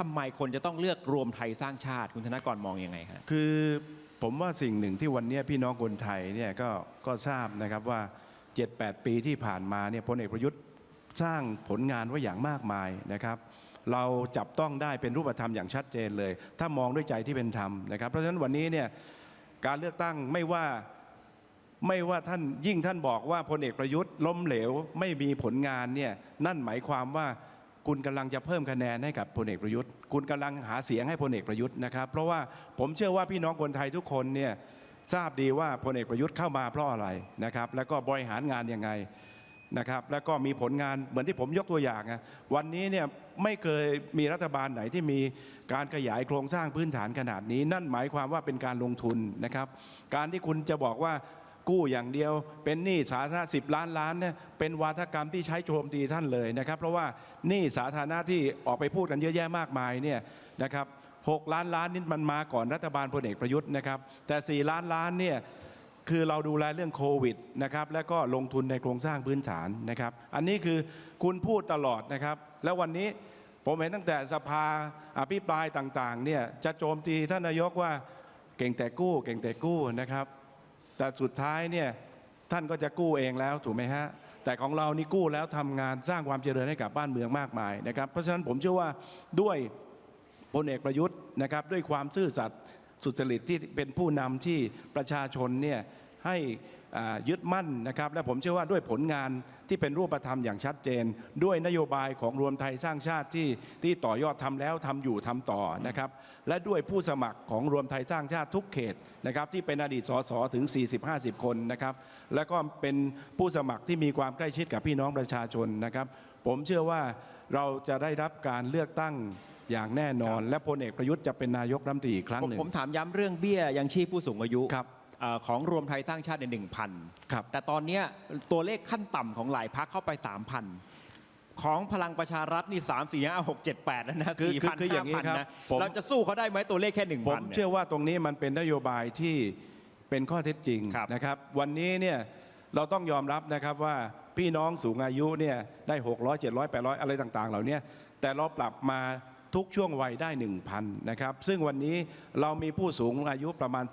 ทำไมคนจะต้องเลือกรวมไทยสร้างชาติคุณธนกรมองอยังไงฮะคือผมว่าสิ่งหนึ่งที่วันนี้พี่น้องคนไทยเนี่ยก็ก็ทราบนะครับว่า 7-8 ปีที่ผ่านมาเนี่ยพลเอกประยุทธ์สร้างผลงานไว้อย่างมากมายนะครับ เราจับต้องได้เป็นรูปธรรมอย่างชัดเจนเลย ถ้ามองด้วยใจที่เป็นธรรมนะครับ เพราะฉะนั้นวันนี้เนี่ยการเลือกตั้งไม่ว่าไม่ว่าท่านยิ่งท่านบอกว่าพลเอกประยุทธ์ล้มเหลวไม่มีผลงานเนี่ยนั่นหมายความว่า คุณกำลังจะเพิ่มคะแนนให้กับพลเอกประยุทธ์ คุณกำลังหาเสียงให้พลเอกประยุทธ์นะครับ เพราะว่าผมเชื่อว่าพี่น้องคนไทยทุกคนเนี่ยทราบดีว่าพลเอกประยุทธ์เข้ามาเพราะอะไรนะครับ แล้วก็บริหารงานยังไงนะครับ แล้วก็มีผลงานเหมือนที่ผมยกตัวอย่างนะวันนี้เนี่ยไม่เคยมีรัฐบาลไหนที่มีการขยายโครงสร้างพื้นฐานขนาดนี้ นั่นหมายความว่าเป็นการลงทุนนะครับ การที่คุณจะบอกว่า กู้อย่างเดียวเป็นหนี้สาธารณะ10 ล้านล้านเนี่ยเป็นวาทกรรมที่ใช้โจมตีท่านเลยนะครับ เพราะว่าหนี้สาธารณะที่ออกไปพูดกันเยอะแยะมากมายเนี่ยนะครับ6ล้านล้านนี่มันมาก่อนรัฐบาลพลเอกประยุทธ์นะครับ แต่ 4 ล้านล้านเนี่ยคือเราดูแลเรื่องโควิดนะครับแล้วก็ลงทุนในโครงสร้างพื้นฐานนะครับ อันนี้คือคุณพูดตลอดนะครับ แล้ววันนี้ผมเห็นตั้งแต่สภาอภิปรายต่างๆเนี่ยจะโจมตีท่านนายกว่าเก่งแต่กู้เก่งแต่กู้นะครับ แต่สุดท้ายเนี่ยท่านก็จะกู้เองแล้วถูกไหมฮะแต่ของเรานี่กู้แล้วทำงานสร้างความเจริญให้กับบ้านเมืองมากมายนะครับ เพราะฉะนั้นผมเชื่อว่าด้วยพลเอกประยุทธ์นะครับด้วยความซื่อสัตย์สุจริตที่เป็นผู้นำที่ประชาชนเนี่ยให้ ยึดมั่นนะครับ และผมเชื่อว่าด้วยผลงานที่เป็นรูปธรรมอย่างชัดเจน ด้วยนโยบายของรวมไทยสร้างชาติที่ที่ต่อยอดทำแล้วทำอยู่ทำต่อนะครับ และด้วยผู้สมัครของรวมไทยสร้างชาติทุกเขตนะครับที่เป็นอดีตสสถึง 40-50 คนนะครับ และก็เป็นผู้สมัครที่มีความใกล้ชิดกับพี่น้องประชาชนนะครับ ผมเชื่อว่าเราจะได้รับการเลือกตั้งอย่างแน่นอน และพลเอกประยุทธ์จะเป็นนายกรัฐมนตรีอีกครั้งผมหนึ่งผมถามย้ำเรื่องเบี้ยยังชีพผู้สูงอายุครับ เอ่อของรวมไทยสร้างชาติในหนึ่งพันครับแต่ตอนเนี้ยตัวเลขขั้นต่ำของหลายพักเข้าไป 3,000 ของพลังประชารัฐนี่3 4 5 6 7 8แล้วนะคือ4คือ0 0 คืออย่างนี้5,000ครับนะผม เราจะสู้เขาได้ไหมตัวเลขแค่ 1,000ผมนี่ย เชื่อว่าตรงนี้มันเป็นนโยบายที่เป็นข้อเท็จจริงครับ นะครับ วันนี้เนี่ยเราต้องยอมรับนะครับว่าพี่น้องสูงอายุเนี่ยได้ 600 700 800 อะไรต่างๆ เหล่านี้แต่เราปรับมา ทุกช่วงวัยได้ 1,000นะครับซึ่งวันนี้เรามีผู้สูงอายุประมาณ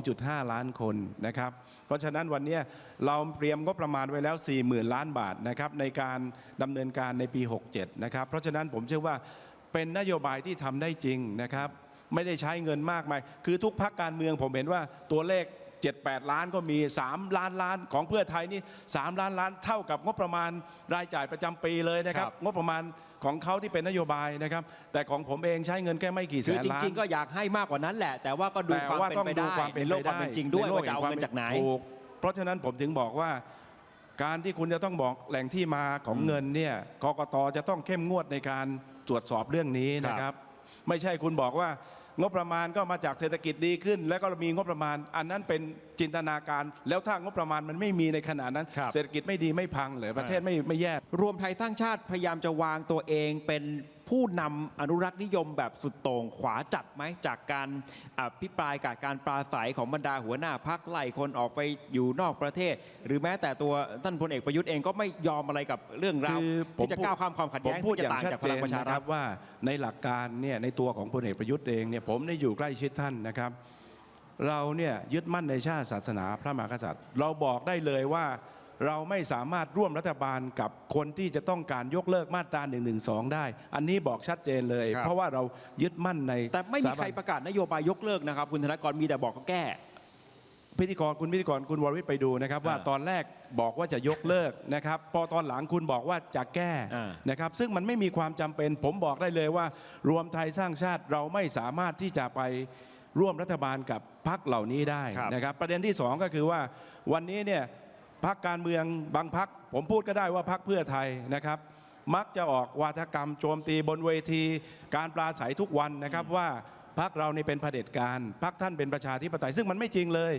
12.5 ล้านคนนะครับเพราะฉะนั้นวันนี้เราเตรียมงบประมาณไว้แล้ว 40,000 ล้านบาทนะครับในการดำเนินการในปี 67นะครับเพราะฉะนั้นผมเชื่อว่าเป็นนโยบายที่ทำได้จริงนะครับไม่ได้ใช้เงินมากมาย คือทุกพักการเมืองผมเห็นว่าตัวเลข 7-8 ล้านก็มี 3 ล้านล้านของเพื่อไทยนี่ 3 ล้านล้านเท่ากับงบประมาณรายจ่ายประจำปีเลยนะครับครับ งบประมาณของเขาที่เป็นนโยบายนะครับ แต่ของผมเองใช้เงินแค่ไม่กี่แสคือนจล้านริง ๆ ก็อยากให้มากกว่านั้นแหละ แต่ว่าก็ดูแต่ความว่าเป็นต้องไปดูได้ความเป็นในโลกไปความได้เป็นจริงด้วยในโลว่าจะเอาแห่เงินจากไหนถูกเพราะฉะนั้นผมถึงบอกว่าการที่คุณจะต้องบอกแหล่งที่มาของเงินเนี่ยกกตจะต้องเข้มงวดในการตรวจสอบเรื่องนี้นะครับ ไม่ใช่คุณบอกว่า งบประมาณก็มาจากเศรษฐกิจดีขึ้น แล้วก็มีงบประมาณ อันนั้นเป็นจินตนาการ แล้วถ้างบประมาณมันไม่มีในขณะนั้น ครับ เศรษฐกิจไม่ดีไม่พังเหรือประเทศไม่ไม่แย่ รวมไทยสร้างชาติพยายามจะวางตัวเองเป็น ผู้นำอนุรักษ์นิยมแบบสุดโต่งขวาจัดไหมจากการอภิปรายกับการปราศัยของบรรดาหัวหน้าพักไล่คนออกไปอยู่นอกประเทศ หรือแม้แต่ตัวท่านพลเอกประยุทธ์เองก็ไม่ยอมอะไรกับเรื่องราวคือผมที่จะก้าวข้ามความขัดแย้งผมพูดที่อจะย่างต่างชัดจากพเจลังนประชานะครัรัฐบว่าในหลักการเนี่ยในตัวของพลเอกประยุทธ์เองเนี่ยผมได้อยู่ใกล้ชิดท่านนะครับ เราเนี่ยยึดมั่นในชาติศาสนาพระมหากษัตริย์ เราบอกได้เลยว่า เราไม่สามารถร่วมรัฐบาลกับคนที่จะต้องการยกเลิกมาตรา1นึได้ อันนี้บอกชัดเจนเลยครับเพราะว่าเรายึดมั่นใน แต่ไม่มีสถาใคบัรนประกาศนโยบายยกเลิกนะครับ คุณธนกรมีแต่บอกก็แก้ พิธีกรคุณพิธีกรคุณวรวิทย์ไปดูนะครับ ว่าอ่าตอนแรกบอกว่าจะยกเลิกนะครับ พอตอนหลังคุณบอกว่าจะแก้อ่านะครับ ซึ่งมันไม่มีความจำเป็น ผมบอกได้เลยว่า รวมไทยสร้างชาติเราไม่สามารถที่จะไปร่วมรัฐบาลกับพรรคเหล่านี้ได้ครับนะครับ ประเด็นที่สองก็คือว่าวันนี้เนี่ย พรรคการเมืองบางพรรคผมพูดก็ได้ว่าพรรคเพื่อไทยนะครับ มักจะออกวาทกรรมโจมตีบนเวที การปราศัยทุกวันนะครับว่าพรรคเรานี่เป็นเผด็จการพรรคท่านเป็นประชาธิปไตย ซึ่งมันไม่จริงเลย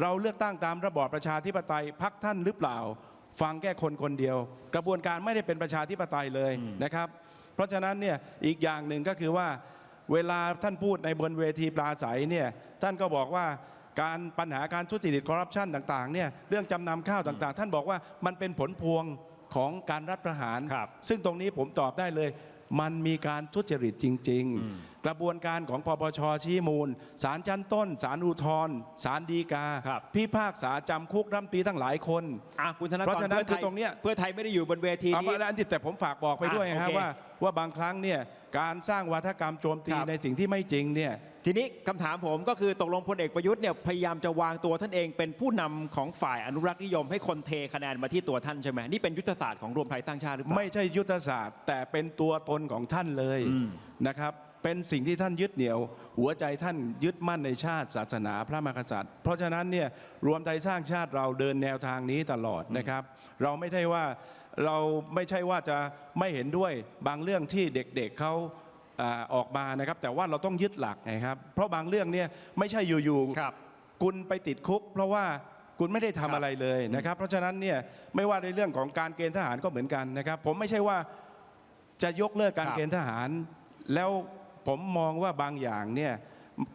เราเลือกตั้งตามระบอบประชาธิปไตยพรรคท่านหรือเปล่า ฟังแค่คนคนเดียว กระบวนการไม่ได้เป็นประชาธิปไตยเลยนะครับ เพราะฉะนั้นเนี่ยอีกอย่างหนึ่งก็คือว่า เวลาท่านพูดในบนเวทีปราศัยเนี่ยท่านก็บอกว่า การปัญหาการทุจริตคอร์รัปชันต่างๆเนี่ยเรื่องจำนำข้าวต่างๆ ท่านบอกว่ามันเป็นผลพวงของการรัฐประหารครับซึ่งตรงนี้ผมตอบได้เลย มันมีการทุจริตจริง ๆ กระบวนการของปปชชี้มูลศาลชั้นต้นศาลอุทธรณ์ศาลฎีกา ครับ พิพากษาจำคุกรัฐมนตรีทั้งหลายคน อะคุณธนกรเพราะฉะนั้นพื่ไทคือตรงเนี้ย เพื่อไทยไม่ได้อยู่บนเวทีเอานี้มาอันที่แต่ผมฝากบอกไปด้วยอะนะครับโอเคว่าว่าบางครั้งเนี่ยการสร้างวาทกรรมโจมตีครับ ในสิ่งที่ไม่จริงเนี่ย ทีนี้คำถามผมก็คือตกลงพลเอกประยุทธ์เนี่ยพยายามจะวางตัวท่านเองเป็นผู้นำของฝ่ายอนุรักษ์นิยมให้คนเทคะแนนมาที่ตัวท่านใช่ไหมนี่เป็นยุทธศาสตร์ของรวมไทยสร้างชาติหรือเปล่า ไม่ใช่ยุทธศาสตร์ แต่เป็นตัวตนของท่านเลยอืมนะครับ เป็นสิ่งที่ท่านยึดเหนี่ยว หัวใจท่านยึดมั่นในชาติศาสนาพระมหากษัตริย์ เพราะฉะนั้นเนี่ยรวมไทยสร้างชาติเราเดินแนวทางนี้ตลอดนะครับ เราไม่ใช่ว่าเราไม่ใช่ว่าจะไม่เห็นด้วยบางเรื่องที่เด็กๆเขาอ่าออกมานะครับ แต่ว่าเราต้องยึดหลักนะครับ เพราะบางเรื่องเนี่ยไม่ใช่อยู่ๆครับคุณไปติดคุก เพราะว่าคุณไม่ได้ทำครับอะไรเลยนะครับ เพราะฉะนั้นเนี่ยไม่ว่าในเรื่องของการเกณฑ์ทหารก็เหมือนกันนะครับ ผมไม่ใช่ว่าจะยกเลิกการครับเกณฑ์ทหารแล้ว ผมมองว่าบางอย่างเนี่ย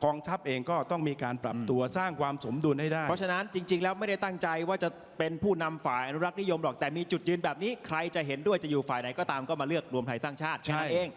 กองทัพเองก็ต้องมีการปรับตัวสร้างความสมดุลให้ได้ เพราะฉะนั้นจริง ๆ แล้วไม่ได้ตั้งใจว่าจะเป็นผู้นำฝ่ายอนุรักษ์นิยมหรอกแต่มีจุดยืนแบบนี้ ใครจะเห็นด้วยจะอยู่ฝ่ายไหนก็ตามก็มาเลือกรวมไทยสร้างชาติแค่นั้นใช่เอง